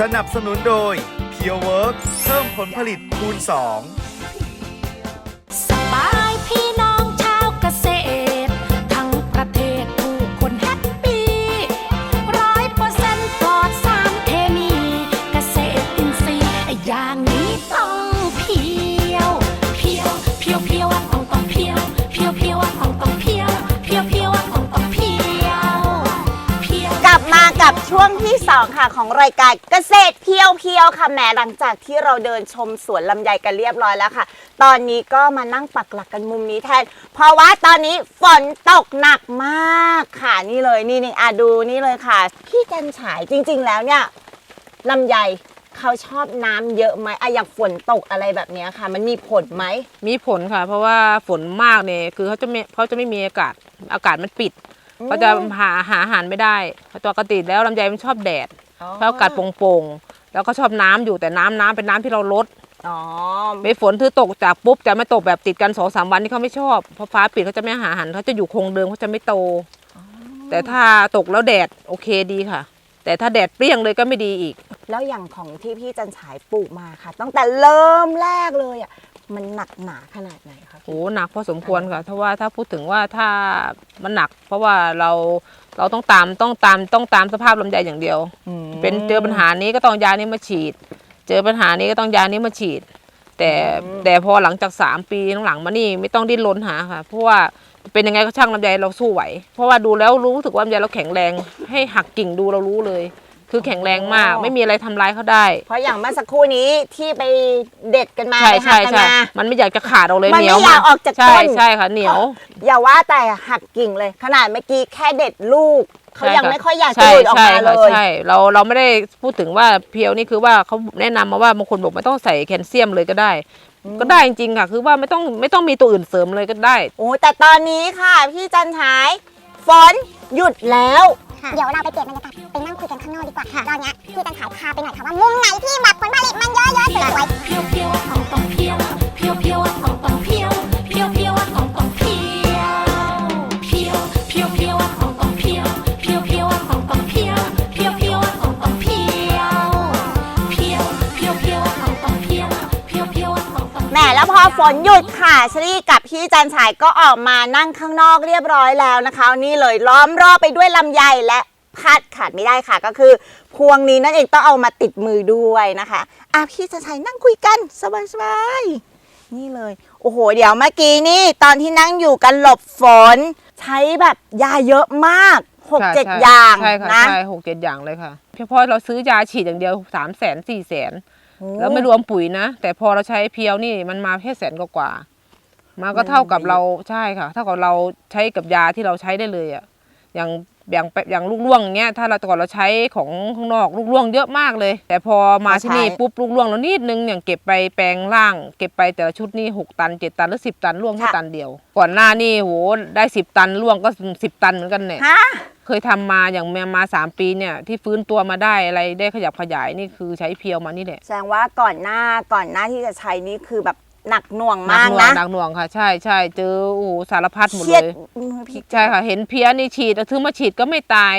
สนับสนุนโดย Pure Work เพิ่มผลผลิตคูณ2สบา ช่วงที่ 2 ค่ะของรายการเกษตรเพียวเพียวค่ะแหมหลังจากที่เราเดินชมสวนลำไยกันเรียบร้อยแล้วค่ะ ตอนนี้ก็มานั่งปักหลักกันมุมนี้แทน เพราะว่าตอนนี้ฝนตกหนักมากค่ะนี่เลยนี่นี่อะดูนี่เลยค่ะ พี่จันฉายจริง ๆ แล้วเนี่ยลำไยเขาชอบน้ำเยอะไหมอะอย่างฝนตกอะไรแบบเนี้ยค่ะ มันมีผลไหมมีผลค่ะ เพราะว่าฝนมากเนี่ยคือเขาจะไม่เขาจะไม่มีอากาศอากาศมันปิด เขาจะหาหาอาหารไม่ได้ปกติแล้วลำไยมันชอบแดดชอบอากาศโปร่งๆแล้วก็ชอบน้ำอยู่แต่น้ำน้ำเป็นน้ำที่เราลดอ๋อไม่ฝนถือตกจากปุ๊บจะไม่ตกแบบติดกันสองสามวันที่เขาไม่ชอบเพราะฟ้าปิดเขาจะไม่หาอาหารเขาจะอยู่คงเดิมเขาจะไม่โต แต่ถ้าตกแล้วแดดโอเคดีค่ะ แต่ถ้าแดดเปรี้ยงเลยก็ไม่ดีอีก แล้วอย่างของที่พี่จันฉายปลูกมาค่ะ ตั้งแต่เริ่มแรกเลยอะ มันหนักหนาขนาดไหนคะพี่โอ้หนักพอสมควรค่ะเพราะว่าถ้าพูดถึงว่าถ้ามันหนัก เพราะว่าเราเราต้องตามต้องตามต้องตามสภาพลำไยอย่างเดียว เป็นเจอปัญหานี้ก็ต้องยานี้มาฉีด เจอปัญหานี้ก็ต้องยานี้มาฉีด แต่แต่พอหลังจากสามปีหลังๆมานี่ไม่ต้องดิ้นรนหาค่ะ เพราะว่าเป็นยังไงก็ช่างลำไยเราสู้ไหว เพราะว่าดูแล้วรู้สึกว่าลำไยเราแข็งแรง ให้หักกิ่งดูเรารู้เลย คือแข็งแรงมาก ไม่มีอะไรทำร้ายเขาได้ เพราะอย่างเมื่อสักครู่นี้ที่ไปเด็ดกันมาใช่ไปหัใช่กกันใช่มามันไม่อยากจะขาดเราเลยมันเหนียวไม่อยากออกจากใช่ต้นใช่ค่ะเหนียว อย่าว่าแต่หักกิ่งเลย ขนาดเมื่อกี้แค่เด็ดลูกเขาใช่ยังค่ะไม่ค่อยอยากจะใช่หลุดออกใช่มาเลค่ะยใช่เราเราไม่ได้พูดถึงว่าเพียวนี่คือว่าเขาแนะนำมาว่าบางคนบอกไม่ต้องใส่แคลเซียมเลยก็ได้ ก็ได้จริงๆค่ะคือว่าไม่ต้องไม่ต้องมีตัวอื่นเสริมเลยก็ได้ โอ้แต่ตอนนี้ค่ะพี่จันฉายฝนหยุดแล้ว ค่ะ เดี๋ยวเราไปเปลี่ยนบรรยากาศไปนั่งคุยกันข้างนอกดีกว่าค่ะตอนเนี้ยพี่จันขายพาไปหน่อยค่ะว่ามุมไหนที่แบบผลผลิตมันเยอะๆสวยๆเพียวเพียวต้องต้อง มแล้วพอฝนหยุดค่ะชรีกับพี่จันฉายก็ออกมานั่งข้างนอกเรียบร้อยแล้วนะคะ นี่เลยล้อมรอบไปด้วยลำไยและคาดขาดไม่ได้ค่ะก็คือ พวงนี้นั่นเองต้องเอามาติดมือด้วยนะคะอะพี่จันฉายนั่งคุยกันสบายๆนี่เลย โอ้โห เดี๋ยวเมื่อกี้นี่ ตอนที่นั่งอยู่กันหลบฝน ใช้แบบยาเยอะมากหกค่ะเจ็ดใช่อย่างใช่ค่ะนะใช่หกเจ็ดอย่างเลยค่ะเฉพาะเราซื้อยาฉีดอย่างเดียวสามแสนสี่แสนโอ้ แล้วไม่รวมปุ๋ยนะ แต่พอเราใช้เพียวนี่มันมาแค่แสนกว่าๆมันก็เท่ากับเราใช่ค่ะ เท่ากับเราใช้กับยาที่เราใช้ได้เลยอะอย่างอย่างแบบอย่างลูกล่วงอย่างเงี้ยถ้าเราแต่ก่อนเราใช้ของข้างนอกลูกล่วงเยอะมากเลย แต่พอมาที่นี่ปุ๊บลูกล่วงเรานิดนึงอย่างเก็บไปแปลงร่าง เก็บไปแต่ละชุดนี่หกตันเจ็ดตันหรือสิบตันล่วงแค่ตันเดียว ก่อนหน้านี่โหได้สิบตันล่วงก็สิบตันเหมือนกันเนี่ยฮะ เคยทำมาอย่างมามาสามปีเนี่ยที่ฟื้นตัวมาได้อะไรได้ขยับขยายนี่คือใช้เพียวมานี่แหละแสดงว่าก่อนหน้าก่อนหน้าที่จะใช้นี่คือแบบหนักหน่วงหนัมากหน่วงนะหนักหน่วงค่ะ ใช่ใช่เจอโอ้โหสารพัดหมดเครีเลยยดมือพี่ใช่ค่ะ เห็นเพี้ยนี่ฉีดซื้อมาฉีดก็ไม่ตาย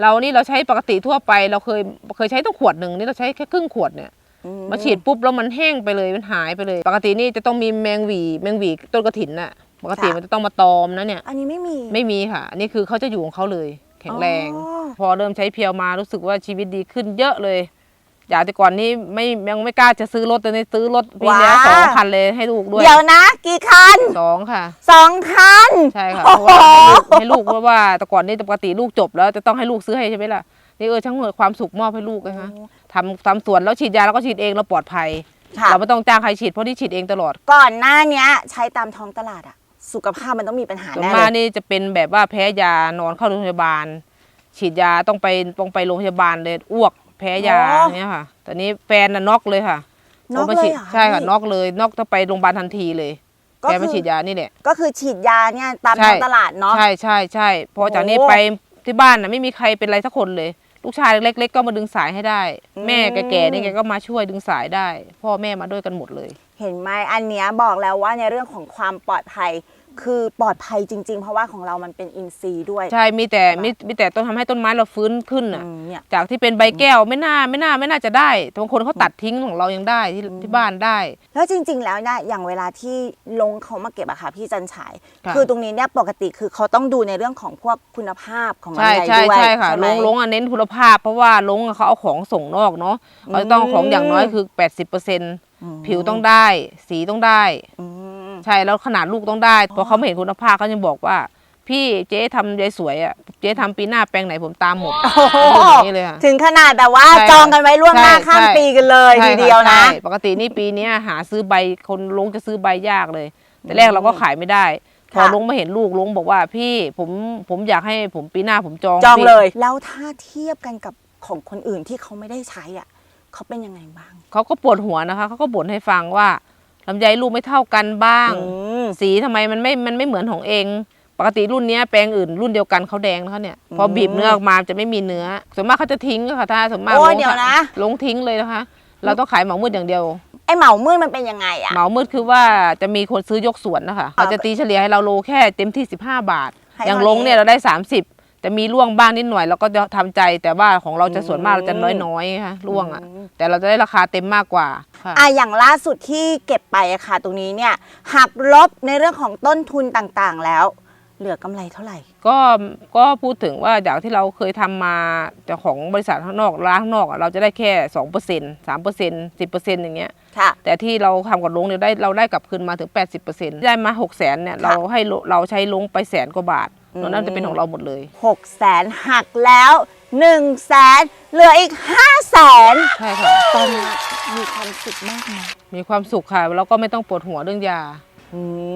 เรานี่เราใช้ปกติทั่วไป เราเคยเคยใช้ต้องขวดหนึ่งนี่เราใช้แค่ครึ่งขวดเนี่ยอืมาฉีดปุ๊บแล้วมันแห้งไปเลยมันหายไปเลย ปกตินี่จะต้องมีแมงหวีแมงหวีต้นกระถินน่ะ ปกติมันจะต้องมาตอมนะเนี่ย อันนี้ไม่มีไม่มีค่ะ อันนี้คือเขาจะอยู่ของเขาเลย แข็งแรงอ๋อพอเริ่มใช้เพียวมารู้สึกว่าชีวิตดีขึ้นเยอะเลย อยากแต่ก่อนนี้ไม่ยังไม่กล้าจะซื้อรถแต่นี่ซื้อรถปีแล้วสองคันเลยให้ลูกด้วยเดี๋ยวนะ กี่คันสองค่ะสองคันใช่ค่ะโอ้เพราะโหว่าให้ลูกให้ลูกเพราะว่าแต่ก่อนนี่ปกติลูกจบแล้วจะต้องให้ลูกซื้อให้ใช่ไหมล่ะนี่เออช่างเหอะความสุขมอบให้ลูกนะคะทำทำสวนแล้วฉีดยาแล้วก็ฉีดเองเราปลอดภัยค่ะเราไม่ต้องจ้างใครฉีดเพราะที่ฉีดเองตลอด ก่อนหน้าเนี้ยใช้ตามท้องตลาดอะ สุขภาพมันต้องมีปัญหาส่วนแน่มากเลยนี่จะเป็นแบบว่าแพ้ยานอนเข้าโรงพยาบาล ฉีดยาต้องไปต้องไปโรงพยาบาลเลยอ้วกแพ้ยาอย่างเนี้ยค่ะ ตอนนี้แฟนน่ะน็อกเลยค่ะนอกพอมาเลฉียดเหรอใช่ค่ะพี่น็อกเลยน็อกต้องไปโรงพยาบาลทันทีเลยก็แกคืมาอฉีดยานี่แหละ ก็คือฉีดยาเนี่ยตามใช่ ท้องตลาดเนาะ ใช่ใช่ใช่พอจากนี้โอ้ไปที่บ้านน่ะไม่มีใครเป็นไรสักคนเลย ลูกชายเล็ก ๆ ก็มาดึงสายให้ได้ อืม แม่แก่ๆนี่แกก็มาช่วยดึงสายได้ พ่อแม่มาด้วยกันหมดเลย เห็นไหมอันเนี้ยบอกแล้วว่าในเรื่องของความปลอดภัย คือปลอดภัยจริง ๆ เพราะว่าของเรามันเป็นอินทรีย์ด้วย ใช่มีแต่มีมีแต่ต้นทำให้ต้นไม้เราฟื้นขึ้นอือะมเนี่ย จากที่เป็นใบแก้วไม่น่าไม่น่าไม่น่าจะได้บางคนเขาตัดทิ้งของเรายังได้ที่ที่บ้านได้ แล้วจริง ๆ แล้วเนี่ยอย่างเวลาที่ลงเขามาเก็บอะค่ะพี่จันฉาย ค่ะ คือตรงนี้เนี่ยปกติคือเขาต้องดูในเรื่องของพวกคุณภาพของใช่ลำไยใช่ด้วยใช่ค่ะไหม ลงลงอะเน้นคุณภาพ เพราะว่าลงอะเขาเอาของส่งนอกเนาะเขาจะต้องของอย่างน้อยคือ 80%ผิวต้องได้ สีต้องได้ อืม ใช่แล้วขนาดลูกต้องได้เพราะเขาไม่เห็นคุณภาพเขายังบอกว่า พี่เจ๊ทำยายสวยอะเจ๊ทำปีหน้าแปลงไหนผมตามหมดโอ้โหอย่างนี้เลยค่ะ ถึงขนาดแบบว่าใช่จองกันไว้ล่วงหน้าใช่ข้ามใช่ ปีกันเลยใช่ทีเดียวนะ ใช่ปกตินี่ปีเนี้ยหาซื้อใบคนลงจะซื้อใบยากเลย แต่แรกเราก็ขายไม่ได้ พอค่ะ ลงมาเห็นลูกลงบอกว่าพี่ผมผมอยากให้ผมปีหน้าผมจองจองพี่ เลย แล้วถ้าเทียบกันกับของคนอื่นที่เขาไม่ได้ใช้อะเขาเป็นยังไงบ้าง เขาก็ปวดหัวนะคะเขาก็บ่นให้ฟังว่า ลำไยลูกไม่เท่ากันบ้างอืมสีทำไมมันไม่มันไม่เหมือนของเอง ปกติรุ่นเนี้ยแปลงอื่นรุ่นเดียวกันเขาแดงนะคะเนี่ยพอบีบเนื้อออกมาจะไม่มีเนื้อส่วนมากเขาจะทิ้งอะค่ะถ้าส่วนมากโอ้ลงเดี๋ยวนะลงทิ้งเลยนะคะ เราต้องขายเหมามืดอย่างเดียวไอเหมามืดมันเป็นยังไงอะเหมามืดคือว่าจะมีคนซื้อยกสวนนะคะเขาจะตีเฉลี่ยให้เราโลแค่เต็มที่ 15 บาทให้อย่างเท่าลงนี้เนี่ยเราได้ 30 จะมีร่วงบ้างนิดหน่อยเราก็จะทำใจแต่ว่าของเราจะส่วนมากเราจะอืมน้อยๆค่ะร่วงอะ แต่เราจะได้ราคาเต็มมากกว่าค่ะ อะอย่างล่าสุดที่เก็บไปอะค่ะ ตรงนี้เนี่ยหักลบในเรื่องของต้นทุนต่างๆ แล้ว เหลือกำไรเท่าไหร่ ก็ก็พูดถึงว่าจากที่เราเคยทำมาจากของบริษัทข้างนอกร้านข้างนอกอะเราจะได้แค่สองเปอร์เซ็นต์สามเปอร์เซ็นต์สิบเปอร์เซ็นต์อย่างเงี้ย ค่ะ แต่ที่เราทำกับลงเนี่ยได้เราได้กลับคืนมาถึง 80%ได้มา6 0 0 0 0เนี่ยเราให้ลเราใช้ลงไปแสนกว่าบาท อืมตอนนั้นจะเป็นของเราหมดเลย6 0แสนหักแล้ว1 0 0 0แสนเหลืออีก5 0 0แสนใช่ค่ะตอนนี้มีความสุขมากไหมมีความสุขค่ะเราก็ไม่ต้องปวดหัวเรื่องยาอืม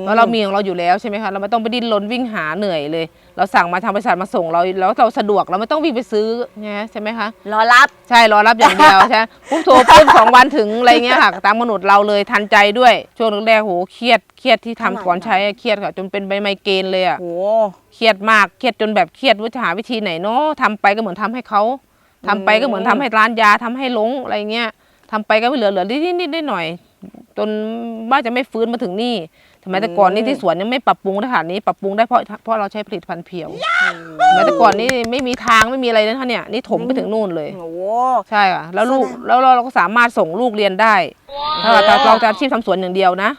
เพราะเรามีของเราอยู่แล้วใช่ไหมคะเราไม่ต้องไปดิ้นรนวิ่งหาเหนื่อยเลย เราสั่งมาทางบริษัทมาส่งเราแล้วเราสะดวกเราไม่ต้องวิ่งไปซื้อไงใช่ไหมคะรอรับใช่รอรับอย่างเดียวใช่ปุ๊บโทรปุ๊บสองวันถึงอะไรเงี้ยค่ะตามกำหนดเราเลยทันใจด้วย ช่วงแรกๆโหเครียดเครียดที่ทำขนาดก่อนใช้อะเครียดค่ะจนเป็นใบไมเกรนเลยอะโหเครียดมากเครียดจนแบบเครียดว่าจะหาวิธีไหนเนาะทำไปก็เหมือนทำให้เขาทำไปก็เหมือนทำให้ร้านยาทำให้หลงอะไรเงี้ยทำไปก็ไม่เหลือเหลือนิดนิดนิดหน่อย จนว่าจะไม่ฟื้นมาถึงนี่ทำไมแต่ก่อนนี่ที่สวนยังไม่ปรับปรุงได้ขนาดนี้ปรับปรุงได้เพราะเพราะเราใช้ผลิตภัณฑ์เพียวทำไมแต่ก่อนนี่ไม่มีทางไม่มีอะไรนะท่านเนี่ยนี่ถมไปถึงนู่นเลยโอ้ใช่ค่ะแล้วลูกแสดงแล้วเราก็สามารถส่งลูกเรียนได้ถ้าเราเราจะอาชีพทำสวนอย่างเดียวนะ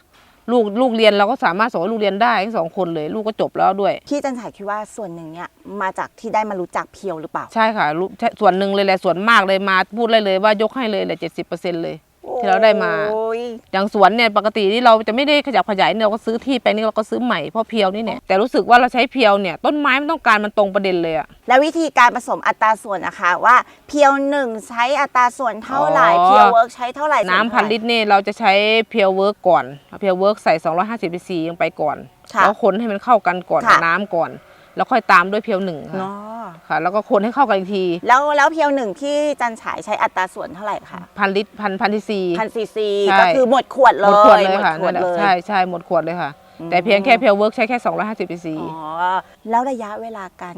ลูกลูกเรียนเราก็สามารถส่งให้ลูกเรียนได้ทั้งสองคนเลย ลูกก็จบแล้วด้วย พี่จันฉายคิดว่าส่วนหนึ่งเนี่ยมาจากที่ได้มารู้จักเพียวหรือเปล่า ใช่ค่ะรู้ใช่ส่วนหนึ่งเลยแหละส่วนมากเลยมาพูดเลยเลยว่ายกให้เลยแหละเจ็ดสิบเปอร์เซ็นต์เลย ที่เราได้มา โอ้ยอย่างสวนเนี่ยปกติที่เราจะไม่ได้ขยับขยายเนี่ยเราก็ซื้อที่ไปนี่เราก็ซื้อใหม่เพราะเพียวนี่เนี่ยแต่รู้สึกว่าเราใช้เพียวเนี่ยต้นไม้มันต้องการมันตรงประเด็นเลยอะแล้ววิธีการผสมอัตราส่วนนะคะว่าเพียวหนึ่งใช้อัตราส่วนเท่าไหร่อ๋อเพียวเวิร์กใช้เท่าไหร่น้ำพันลิตรเนี่ยเราจะใช้เพียวเวิร์กก่อนเพียวเวิร์กใส่ 250 cc ลงไปก่อน ค่ะแล้วคนให้มันเข้ากันก่อนค่ะ กับน้ำก่อน แล้วค่อยตามด้วยเพียวหนึ่งค่ะเนาะค่ะ แล้วก็คนให้เข้ากันอีกทีแล้วแล้วเพียวหนึ่งที่จันฉายใช้อัตราส่วนเท่าไหร่คะพันลิตรพันพันซีซี พันซีซีใช่ ก็คือหมดขวดเลหมยดขวดเลยค่ะหมดขวนั่ดนแหละเลย ใช่ใช่หมดขวดเลยค่ะ อืม แต่เพียงแค่เพียวเวิร์กใช้แค่ 250 cc อ๋อแล้วระยะเวลาการ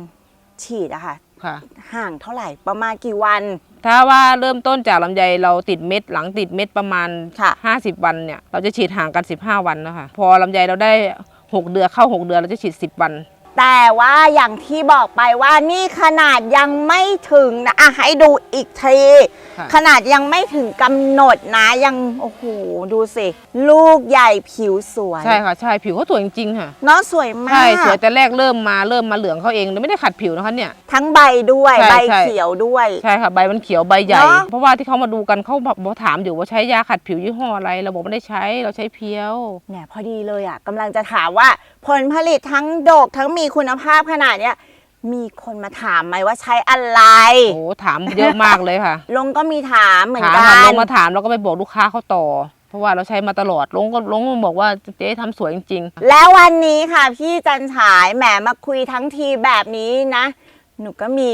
ฉีดอะค่ะ ค่ะ ห่างเท่าไหร่ประมาณกี่วัน ถ้าว่าเริ่มต้นจากลำไยเราติดเม็ดหลังติดเม็ดประมาณ ค่ะ 50 วันเนี่ย เราจะฉีดห่างกัน 15 วันนะคะพอลำไยเราได้ 6 เดือนเข้า 6 เดือนเราจะฉีด 10 วัน แต่ว่าอย่างที่บอกไปว่านี่ขนาดยังไม่ถึงนะอะให้ดูอีกทีค่ะขนาดยังไม่ถึงกำหนดนะยังโอ้โหดูสิ ลูกใหญ่ผิวสวย ใช่ค่ะใช่ผิวเขาสวยจริงๆค่ะเนาะสวยมากใช่สวยแต่แรกเริ่มมาเริ่มมาเหลืองเขาเองแต่ไม่ได้ขัดผิวนะคะเนี่ย ทั้งใบด้วยใช่ใบใช่ เขียวด้วย ใช่ค่ะใบมันเขียวใบใหญ่ เนอะ เพราะว่าที่เขามาดูกันเขาบอกถามอยู่ว่าใช้ยาขัดผิวยี่ห้ออะไร เราบอกไม่ได้ใช้เราใช้เพียว เนี่ยพอดีเลยอะกำลังจะถามว่าผลผลิตทั้งดกทั้งมีคุณภาพขนาดเนี้ยมีคนมาถามไหมว่าใช้อะไร โอ้ถามเยอะมากเลยค่ะ ลงก็มีถามเหมือนถามกัค่ะลน งมาถามเราก็ไปบอกลูกค้าเขาต่อ เพราะว่าเราใช้มาตลอดลงก็ลงมาบอกว่าเจ๊ทำสวยจริงแล้ววันนี้ค่ะพี่จันฉายแหมมาคุยทั้งทีแบบนี้นะ หนูก็มี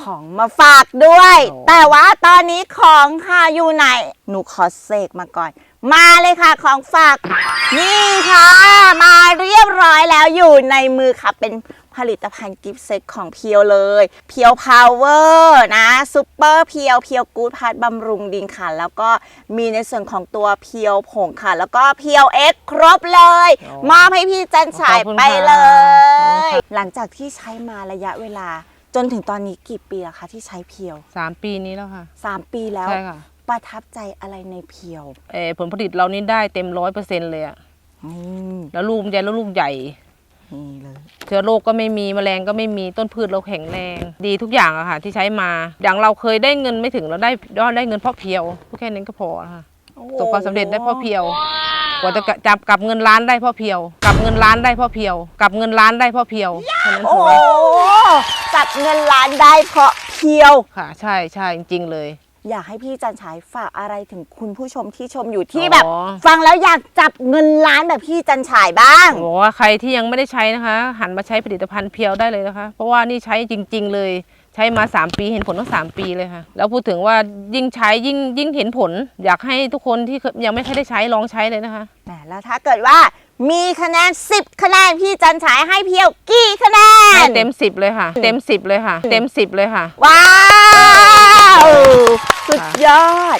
ของมาฝากด้วย โอ้ แต่ว่าตอนนี้ของค่ะอยู่ไหน หนูขอเสกมาก่อน มาเลยค่ะของฝาก นี่ค่ะ มาเรียบร้อยแล้วอยู่ในมือค่ะ เป็นผลิตภัณฑ์กิฟต์เซตของเพียวเลย เพียวพาวเวอร์นะซูเปอร์เพียวเพียวกูดพัดบำรุงดินค่ะ แล้วก็มีในส่วนของตัวเพียวผงค่ะ แล้วก็เพียวเอ็กครบเลยโอ้มอบให้พี่จันฉายขอบคุณไปค่ะเลขอบคุณยค่ะหลังจากที่ใช้มาระยะเวลาจนถึงตอนนี้กี่ปีแล้วคะที่ใช้เพียวสามปีนี้แล้วค่ะ 3 ปีแล้วใช่ค่ะ ประทับใจอะไรในเพียวเออผลผลิตเรานี่ได้เต็มร้อยเปอร์เซ็นต์เลยอะอืมแล้วลูกใหญ่แล้วลูกใหญ่นี่เลยเชื้อโรคก็ไม่มีแมลงก็ไม่มีต้นพืชเราแข็งแรง ดีทุกอย่างอะค่ะที่ใช้มา อย่างเราเคยได้เงินไม่ถึงเราได้ได้เงินเพราะเพียวแค่นั้นก็พอค่ะประสบความสำเร็จได้เพราะเพียวกว่าจะจับกลับเงินล้านได้เพราะเพียวกลับเงินล้านได้เพราะเพียวกลับเงินล้านได้เพราะเพียวแค่นั้นโอ้พโหอจับเงินล้านได้เพราะเพียวค่ะ ใช่ใช่จริง ๆ เลย อยากให้พี่จันฉายฝากอะไรถึงคุณผู้ชมที่ชมอยู่ที่แบบ อ๋อ ฟังแล้วอยากจับเงินล้านแบบพี่จันฉายบ้าง บอกว่าใครที่ยังไม่ได้ใช้นะคะ หันมาใช้ผลิตภัณฑ์เพียวได้เลยนะคะ เพราะว่านี่ใช้จริง ๆ เลย ใช้มา 3 ปีเห็นผลตั้ง3ปีเลยค่ะ แล้วพูดถึงว่ายิ่งใช้ยิ่งยิ่งเห็นผล อยากให้ทุกคนที่ยังไม่เคยได้ใช้ลองใช้เลยนะคะ แหมแล้วถ้าเกิดว่ามีคะแนน 10 คะแนน พี่จันฉายให้เพียวกี่คะแนนให้เต็ม 10 เลยค่ะ เต็ม 10 เลยค่ะ เต็ม 10 เลยค่ะ ว้าว สุดยอด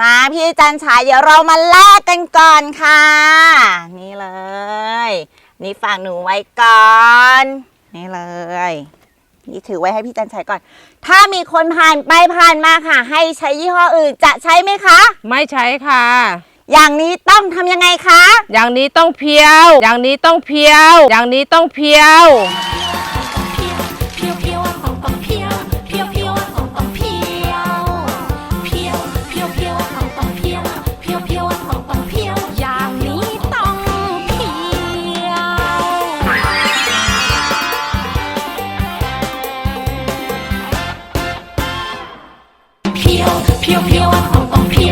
มาพี่จันฉายเดี๋ยวเรามาแลกกันก่อนค่ะ นี่เลย นี่ฝากหนูไว้ก่อน นี่เลย นี่ถือไว้ให้พี่จันฉายก่อน ถ้ามีคนผ่านไปผ่านมาค่ะ ให้ใช้ยี่ห้ออื่นจะใช้ไหมคะ ไม่ใช้ค่ะ อย่างนี้ต้องทำยังไงคะ อย่างนี้ต้องเพียว อย่างนี้ต้องเพียว อย่างนี้ต้องเพียวน เพียวเพียวอ่อนอ่อนเพียว